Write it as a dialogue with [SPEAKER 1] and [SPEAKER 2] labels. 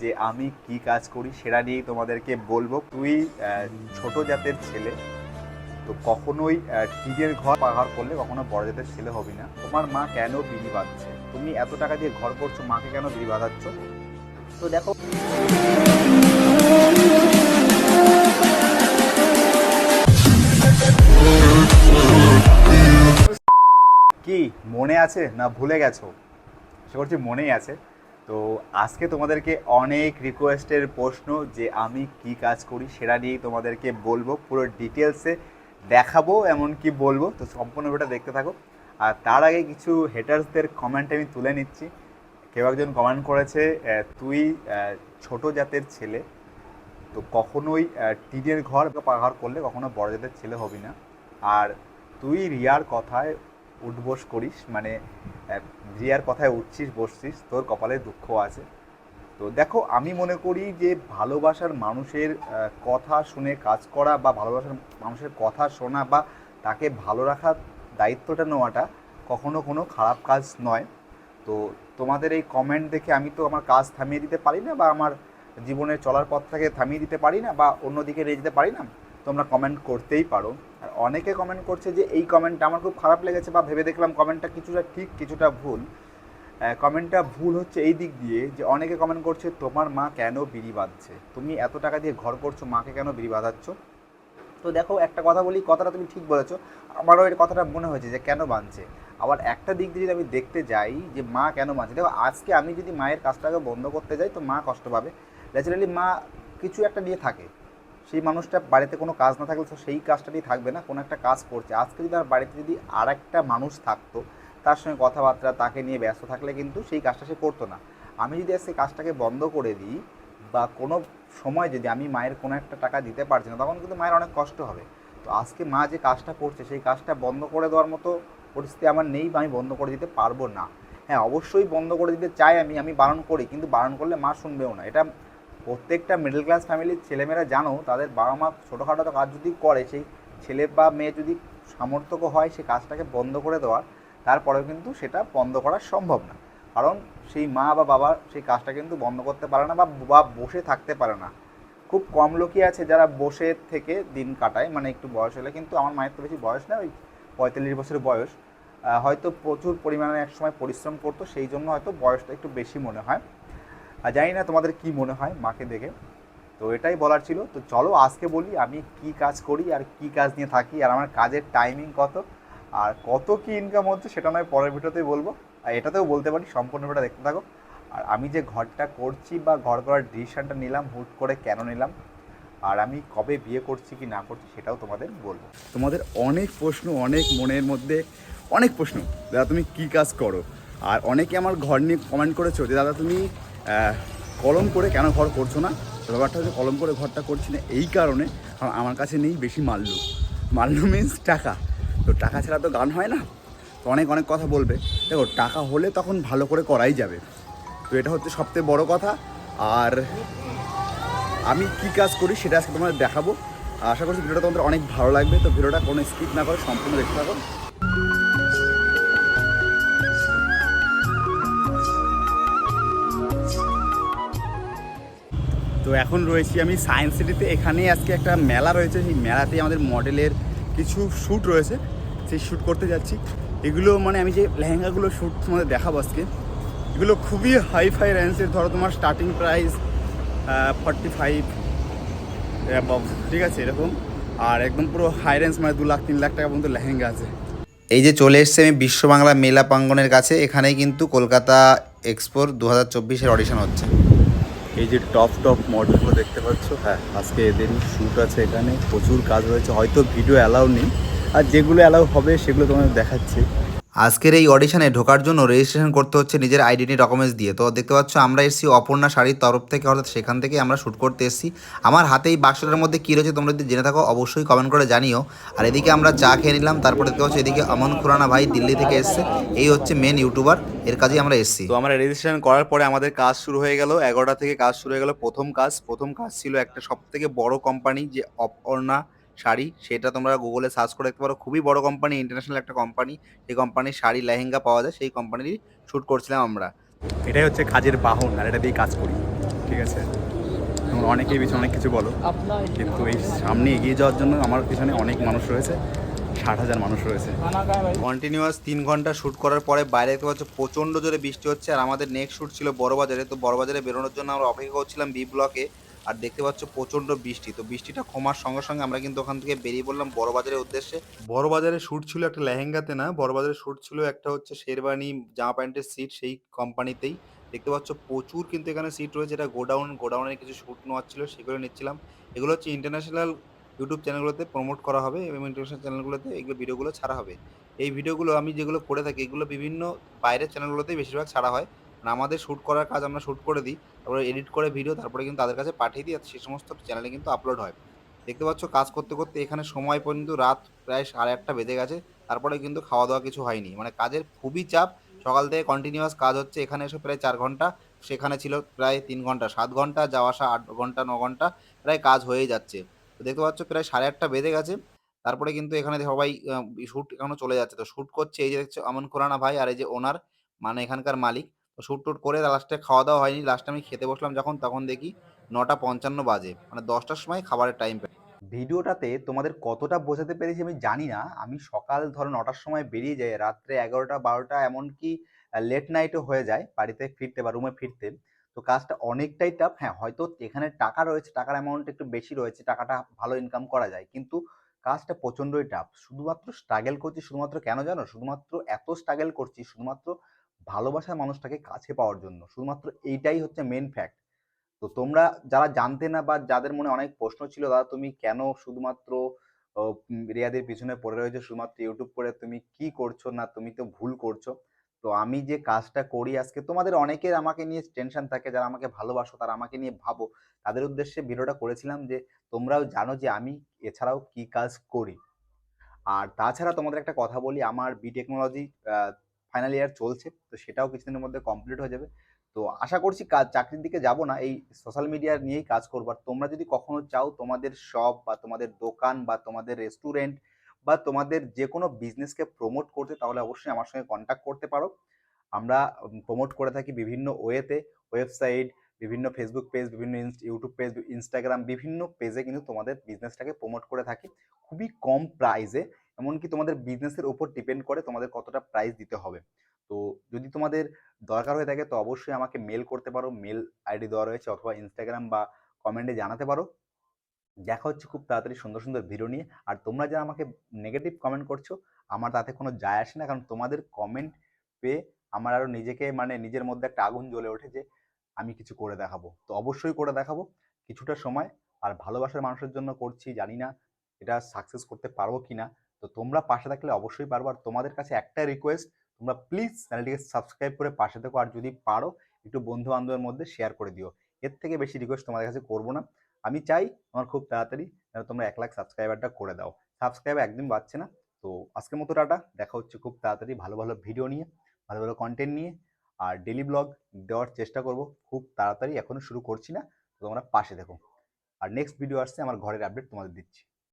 [SPEAKER 1] যে আমি কি কাজ করি সেটা নিয়েই তোমাদেরকে বলব। তুই ছোট জাতের ছেলে, তো কখনোই টিনের ঘর পাহাড় করলে কখনো বড় জাতের ছেলে হবি না। তোমার মা কেন বিড়ি বাঁধছে? তুমি এত টাকা দিয়ে ঘর করছ, মাকে কেন বিড়ি বাঁধাচ্ছ? তো দেখো। কি, মনে আছে না ভুলে গেছো? সে করছি মনেই আছে। তো আজকে তোমাদেরকে অনেক রিকোয়েস্টের প্রশ্ন যে আমি কি কাজ করি সেটা নিয়েই তোমাদেরকে বলব। পুরো ডিটেলসে দেখাবো এমন কি বলব। তো সম্পূর্ণ ভিডিওটা দেখতে থাকো। আর তার আগে কিছু হেটার্সদের কমেন্ট আমি তুলে নিচ্ছি। কেউ একজন কমেন্ট করেছে তুই ছোট জাতের ছেলে, তো কখনোই টিনের ঘর পাহাড় করলে কখনো বড় জাতের ছেলে হবি না। আর তুই রিয়ার কথায় উঠবোস করিস মানে রিয়ার কথায় উঠছিস, বসছিস, তোর কপালে দুঃখ আছে। তো দেখো, আমি মনে করি যে ভালোবাসার মানুষের কথা শুনে কাজ করা বা ভালোবাসার মানুষের কথা শোনা বা তাকে ভালো রাখার দায়িত্বটা নেওয়াটা কখনো কোনো খারাপ কাজ নয়। তো তোমাদের এই কমেন্ট দেখে আমি তো আমার কাজ থামিয়ে দিতে পারি না বা আমার জীবনের চলার পথটাকে থামিয়ে দিতে পারি না বা অন্যদিকে নিয়ে যেতে পারি না। তোমরা কমেন্ট করতেই পারো। অনেকে কমেন্ট করছে যে এই কমেন্টটা আমার খুব খারাপ লেগেছে বা ভেবে দেখলাম কমেন্টটা কিছুটা ঠিক, কিছুটা ভুল। কমেন্টটা ভুল হচ্ছে এই দিক দিয়ে যে অনেকে কমেন্ট করছে, তোমার মা কেন বিড়ি বাঁধছে? তুমি এত টাকা দিয়ে ঘর করছ, মাকে কেন বিড়ি বাঁধাচ্ছ? তো দেখো, একটা কথা বলি, কথাটা তুমি ঠিক বলেছ। আমারও এই কথাটা মনে হয়েছে যে কেন বাঁধছে? আবার একটা দিক দিয়ে যদি আমি দেখতে যাই যে মা কেন বাঁধছে? দেখো, আজকে আমি যদি মায়ের কাজটাকে বন্ধ করতে যাই, তো মা কষ্ট পাবে। ন্যাচারালি মা কিছু একটা নিয়ে থাকে। সেই মানুষটা বাড়িতে কোনো কাজ না থাকলে সেই কাজটা নিয়ে থাকবে না, কোনো একটা কাজ করছে। আজকে যদি আমার বাড়িতে যদি আর একটা মানুষ থাকতো, তার সঙ্গে কথাবার্তা, তাকে নিয়ে ব্যস্ত থাকলে কিন্তু সেই কাজটা সে করতো না। আমি যদি আজকে কাজটাকে বন্ধ করে দিই বা কোনো সময় যদি আমি মায়ের কোনো একটা টাকা দিতে পারছি না, তখন কিন্তু মায়ের অনেক কষ্ট হবে। তো আজকে মা যে কাজটা করছে, সেই কাজটা বন্ধ করে দেওয়ার মতো পরিস্থিতি আমার নেই বা আমি বন্ধ করে দিতে পারব না। হ্যাঁ অবশ্যই বন্ধ করে দিতে চাই আমি আমি বারণ করি, কিন্তু বারণ করলে মা শুনবেও না। এটা প্রত্যেকটা মিডল ক্লাস ফ্যামিলির ছেলেমেয়েরা জানো, তাদের বাবা মা ছোটোখাটো কাজ যদি করে, সেই ছেলে বা মেয়ে যদি সামর্থ্য হয় সেই কাজটাকে বন্ধ করে দেওয়ার, তারপরেও কিন্তু সেটা বন্ধ করা সম্ভব না। কারণ সেই মা বা বাবা সেই কাজটা কিন্তু বন্ধ করতে পারে না বা বসে থাকতে পারে না। খুব কম লোকই আছে যারা বসে থেকে দিন কাটায় মানে একটু বয়স হলে, কিন্তু আমার মায়ের তো বেশি বয়স না, ওই পঁয়তাল্লিশ বছরের বয়স। হয়তো প্রচুর পরিমাণে এক সময় পরিশ্রম করতো, সেই জন্য হয়তো বয়সটা একটু বেশি মনে হয়। আর জানি না তোমাদের কি মনে হয় মাকে দেখে। তো এটাই বলার ছিল। তো চলো আজকে বলি আমি কি কাজ করি আর কি কাজ নিয়ে থাকি আর আমার কাজের টাইমিং কত আর কত কি ইনকাম হচ্ছে সেটা নয় পরের ভিডিওতেই বলব। আর এটাতেও বলতে পারি, সম্পূর্ণ ভিডিও দেখতে থাকো। আর আমি যে ঘরটা করছি বা ঘর করার ডিসিশনটা নিলাম, হুট করে কেন নিলাম, আর আমি কবে বিয়ে করছি কি না করছি সেটাও তোমাদের বলব। তোমাদের অনেক প্রশ্ন অনেক মনের মধ্যে অনেক প্রশ্ন। দাদা তুমি কি কাজ করো? আর অনেকে আমার ঘর নিয়ে কমেন্ট করেছ যে, দাদা তুমি কলম করে কেন ঘর করছ না? ব্যাপারটা হচ্ছে কলম করে ঘরটা করছি না এই কারণে কারণ আমার কাছে নেই বেশি মাল্লু মাল্লু মিন্স টাকা। তো টাকা ছাড়া তো গান হয় না? তো অনেক অনেক কথা বলবে। দেখো, টাকা হলে তখন ভালো করে করাই যাবে। তো এটা হচ্ছে সবথেকে বড় কথা। আর আমি কি কাজ করি সেটা আজকে তোমাদের দেখাবো। আশা করছি ভিডিওটা তোমাদের অনেক ভালো লাগবে। তো ভিডিওটা কোনো স্কিপ না করে সম্পূর্ণ দেখতে থাকো। তো এখন রয়েছি আমি সায়েন্স সিটিতে এখানেই আজকে একটা মেলা রয়েছে। সেই মেলাতেই আমাদের মডেলের কিছু শ্যুট রয়েছে। সেই শ্যুট করতে যাচ্ছি। এগুলো মানে আমি যে লেহেঙ্গাগুলো শ্যুট তোমাদের দেখাবো আজকে, এগুলো খুবই হাই ফাই রেঞ্জের। ধরো তোমার স্টার্টিং প্রাইস ফর্টি ফাইভ ঠিক আছে, এরকম। আর একদম পুরো হাই রেঞ্জ মানে দু লাখ, তিন লাখ টাকা পর্যন্ত লেহেঙ্গা আছে।
[SPEAKER 2] এই যে চলে এসছে আমি বিশ্ব বাংলা মেলা প্রাঙ্গণের কাছে। এখানেই কিন্তু কলকাতা এক্সপোর দু হাজার চব্বিশের অডিশন হচ্ছে।
[SPEAKER 1] এই যে টপ টপ মডেলগুলো দেখতে পাচ্ছ হ্যাঁ আজকে এদের শ্যুট আছে এখানে, প্রচুর কাজ রয়েছে, হয়তো ভিডিও অ্যালাউ নেই। আর যেগুলো অ্যালাউ হবে সেগুলো তোমাদের দেখাচ্ছি।
[SPEAKER 2] আজকের এই অডিশনে ঢোকার জন্য রেজিস্ট্রেশন করতে হচ্ছে নিজের আইডেন্টি ডকুমেন্টস দিয়ে। তো দেখতে পাচ্ছ, আমরা এসেছি অপর্ণা শাড়ির তরফ থেকে, অর্থাৎ সেখান থেকে আমরা শ্যুট করতে এসেছি। আমার হাতে এই বাক্সটার মধ্যে কী রয়েছে তোমরা যদি জেনে থাকো, অবশ্যই কমেন্ট করে জানিও। আর এদিকে আমরা চা খেয়ে নিলাম, তারপরে দেখতে পাচ্ছ এদিকে অমন খুরানা ভাই দিল্লি থেকে এসছে। এই হচ্ছে মেন ইউটিউবার এর কাজেই আমরা এসেছি।
[SPEAKER 1] তো আমরা রেজিস্ট্রেশন করার পরে আমাদের কাজ শুরু হয়ে গেল। এগারোটা থেকে কাজ শুরু হয়ে গেল প্রথম কাজ। প্রথম কাজ ছিল একটা সব থেকে বড় কোম্পানি যে অপর্ণা শাড়ি সেটা তোমরা গুগলে সার্চ করে দেখতে পারো। খুবই বড় কোম্পানি ইন্টারন্যাশনাল একটা কোম্পানি সেই কোম্পানির শাড়ি লেহেঙ্গা পাওয়া যায়। সেই কোম্পানিরই শ্যুট করছিলাম আমরা। এটাই হচ্ছে কাজের বাহন আর এটা দিয়ে কাজ করি। ঠিক আছে? তোমরা অনেকেই পিছনে অনেক কিছু বলো। কিন্তু এই সামনে এগিয়ে যাওয়ার জন্য আমার পিছনে অনেক মানুষ রয়েছে। ষাট হাজার মানুষ রয়েছে।
[SPEAKER 2] কন্টিনিউয়াস তিন ঘণ্টা শ্যুট করার পরে বাইরে দেখতে পাচ্ছ প্রচণ্ড জোরে বৃষ্টি হচ্ছে। আর আমাদের নেক্সট শ্যুট ছিল বড়বাজারে। তো বড়বাজারে বেরোনোর জন্য আমরা অপেক্ষা করছিলাম বি ব্লকে আর দেখতে পাচ্ছ প্রচণ্ড বৃষ্টি। তো বৃষ্টিটা কমার সঙ্গে সঙ্গে আমরা কিন্তু ওখান থেকে বেরিয়ে পড়লাম বড়বাজারের উদ্দেশ্যে। বড়বাজারে শ্যুট ছিল একটা লেহেঙ্গাতে না বড়বাজারে শ্যুট ছিল একটা হচ্ছে শেরবানি জামা প্যান্টের সিট সেই কোম্পানিতেই দেখতে পাচ্ছ প্রচুর কিন্তু এখানে সিট রয়েছে এটা গোডাউন, গোডাউনের কিছু শ্যুট নেওয়ার ছিল সেগুলো নিচ্ছিলাম। এগুলো হচ্ছে ইন্টারন্যাশনাল ইউটিউব চ্যানেলগুলোতে প্রমোট করা হবে এবং ইন্টারন্যাশনাল চ্যানেলগুলোতে এগুলো ভিডিওগুলো ছাড়া হবে। এই ভিডিওগুলো আমি যেগুলো করে থাকি, এগুলো বিভিন্ন বাইরের চ্যানেলগুলোতেই বেশিরভাগ ছাড়া হয়। আর আমাদের শ্যুট করার কাজ আমরা শ্যুট করে দিই, তারপরে এডিট করে ভিডিও তারপরে কিন্তু তাদের কাছে পাঠিয়ে দিই, আর সেই সমস্ত চ্যানেলে কিন্তু আপলোড হয়। দেখতে পাচ্ছ কাজ করতে করতে এখানে সময় পর্যন্ত রাত প্রায় সাড়ে আটটা বেজে গেছে, তারপরে কিন্তু খাওয়া দাওয়া কিছু হয়নি। মানে কাজের খুবই চাপ, সকাল থেকে কন্টিনিউয়াস কাজ হচ্ছে, এখানে এসে প্রায় চার ঘণ্টা, সেখানে ছিল প্রায় তিন ঘণ্টা, সাত ঘণ্টা, যাওয়া আসা আট ঘণ্টা, ন ঘণ্টা, প্রায় কাজ হয়েই যাচ্ছে। তো দেখতে পাচ্ছ প্রায় সাড়ে আটটা বেজে গেছে, তারপরে কিন্তু এখানে সবাই শ্যুট এখনও চলে যাচ্ছে। তো শ্যুট করছে, এই যে দেখছ, আমন খুরানা ভাই আর এই যে ওনার মানে এখানকার মালিক তো শ্যুট টুট করে লাস্টে খাওয়া দাওয়া হয়নি। লাস্টে আমি খেতে বসলাম যখন, তখন দেখি নটা পঞ্চান্ন বাজে। মানে দশটার সময় খাবারের টাইম
[SPEAKER 1] ভিডিওটাতে তোমাদের কতটা বোঝাতে পেরেছি আমি জানি না। আমি সকাল ধরো নটার সময় বেরিয়ে যাই, রাত্রে এগারোটা, বারোটা এমনকি লেট নাইটও হয়ে যায় বাড়িতে ফিরতে বা রুমে ফিরতে। তো কাজটা অনেকটাই টাফ হ্যাঁ হয়তো এখানে টাকা রয়েছে, টাকার অ্যামাউন্ট একটু বেশি রয়েছে, টাকাটা ভালো ইনকাম করা যায়। কিন্তু কাজটা প্রচণ্ডই টাফ শুধুমাত্র স্ট্রাগেল করছি শুধুমাত্র কেন জানো? শুধুমাত্র এত স্ট্রাগেল করছি, শুধুমাত্র ভালোবাসার মানুষটাকে কাছে পাওয়ার জন্য। শুধুমাত্র এইটাই হচ্ছে মেন ফ্যাক্ট তো তোমরা যারা জানতে না বা যাদের মনে অনেক প্রশ্ন ছিল দাদা তুমি কেন শুধুমাত্র রিয়াদের পিছনে পড়ে রয়েছে? শুধুমাত্র ইউটিউব করে তুমি কি করছ না তুমি তো ভুল করছ? তো আমি যে কাজটা করি আজকে, তোমাদের অনেকের আমাকে নিয়ে টেনশন থাকে, যারা আমাকে ভালোবাসো, তারা আমাকে নিয়ে ভাবো। তাদের উদ্দেশ্যে ভিডিওটা করেছিলাম যে, তোমরাও জানো যে আমি এছাড়াও কি কাজ করি। আর তাছাড়া তোমাদের একটা কথা বলি, আমার বি টেকনোলজি ফাইনাল ইয়ার চলছে, তো সেটাও কিছুদিনের মধ্যে কমপ্লিট হয়ে যাবে। তো আশা করছি কাজ চাকরির দিকে যাব না, এই সোশ্যাল মিডিয়া নিয়েই কাজ করব। আর তোমরা যদি কখনো চাও তোমাদের শপ বা তোমাদের দোকান বা তোমাদের রেস্টুরেন্ট বা তোমাদের যে কোনো বিজনেসকে প্রমোট করতে, তাহলে অবশ্যই আমার সঙ্গে কন্ট্যাক্ট করতে পারো। আমরা প্রমোট করে থাকি বিভিন্ন ওয়েতে ওয়েবসাইট বিভিন্ন ফেসবুক পেজ বিভিন্ন ইউটিউব পেজ ইনস্টাগ্রাম বিভিন্ন পেজে কিন্তু তোমাদের বিজনেসটাকে প্রমোট করে থাকি। খুবই কম প্রাইসে এমনকি তোমাদের বিজনেসের উপর ডিপেন্ড করে তোমাদের কতটা প্রাইস দিতে হবে। তো যদি তোমাদের দরকার হয়ে থাকে তো অবশ্যই আমাকে মেল করতে পারো মেল আইডি দেওয়া রয়েছে অথবা ইনস্টাগ্রাম বা কমেন্টে জানাতে পারো। দেখা হচ্ছে খুব তাড়াতাড়ি সুন্দর সুন্দর ভিডিও নিয়ে। আর তোমরা যারা আমাকে নেগেটিভ কমেন্ট করছ, আমার তাতে কোনো যায় আসে না। কারণ তোমাদের কমেন্ট পেয়ে আমার আরও নিজেকে মানে নিজের মধ্যে একটা আগুন জ্বলে ওঠে যে আমি কিছু করে দেখাবো। তো অবশ্যই করে দেখাবো। কিছুটা সময় আর ভালোবাসার মানুষের জন্য করছি, জানি না এটা সাকসেস করতে পারব কি না তো তোমরা পাশে থাকলে অবশ্যই পারব আর তোমাদের কাছে একটা রিকোয়েস্ট তোমরা প্লিজ চ্যানেলটিকে সাবস্ক্রাইব করে পাশে থেকো। আর যদি পারো, একটু বন্ধু বান্ধবের মধ্যে শেয়ার করে দিও। এর থেকে বেশি রিকোয়েস্ট তোমাদের কাছে করব না। আমি চাই আমার খুব তাড়াতাড়ি যেন তোমরা এক লাখ সাবস্ক্রাইবারটা করে দাও। সাবস্ক্রাইব একদিন বাড়ছে না। তো আজকের মতো টাটা। দেখা হচ্ছে খুব তাড়াতাড়ি ভালো ভালো ভিডিও নিয়ে, ভালো ভালো কন্টেন্ট নিয়ে। আর ডেলি ব্লগ দেওয়ার চেষ্টা করব। খুব তাড়াতাড়ি এখনও শুরু করছি না। তোমরা পাশে দেখো আর নেক্সট ভিডিও আসছে, আমার ঘরের আপডেট তোমাদের দিচ্ছি।